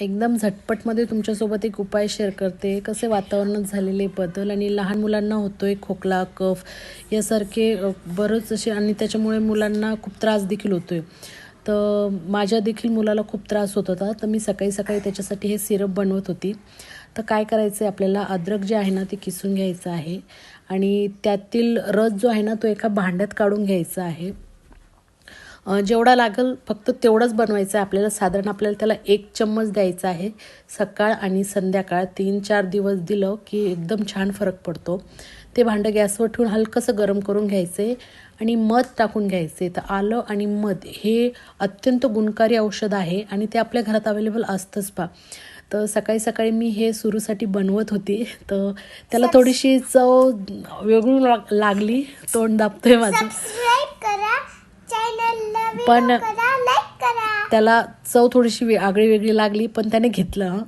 एकदम झटपटमध्ये तुमच्यासोबत एक उपाय शेअर करते. कसे वातावरणात झालेले बदल आणि लहान मुलांना होतो आहे खोकला कफ यासारखे बरंच असे आणि त्याच्यामुळे मुलांना खूप त्रास देखील आहे तर माझ्या देखील मुलाला खूप त्रास होत होता. तर मी सकाळी सकाळी त्याच्यासाठी हे सिरप बनवत होती. तर काय करायचं आहे आपल्याला? अद्रक जे आहे ना ते किसून घ्यायचं आहे आणि त्यातील रस जो आहे ना तो एका भांड्यात काढून घ्यायचा आहे. जेवढा लागेल फक्त तेवढंच बनवायचं आहे. आपल्याला साधारण आपल्याला त्याला एक चम्मच द्यायचा आहे. सकाळ आणि संध्याकाळ तीन चार दिवस दिलं की एकदम छान फरक पडतो. ते भांडं गॅसवर ठेवून हलकंसं गरम करून घ्यायचे आणि मध टाकून घ्यायचे. तर आलं आणि मध हे अत्यंत गुणकारी औषध आहे आणि ते आपल्या घरात अवेलेबल असतंच पा तर सकाळी सकाळी मी हे सुरूसाठी बनवत होती. तर त्याला थोडीशी चव वेगळी लाग- लागली. तोंड दाबतोय माझं. पण- त्याला चव थोडीशी आगळी वेगळी लागली पण त्याने घेतलं.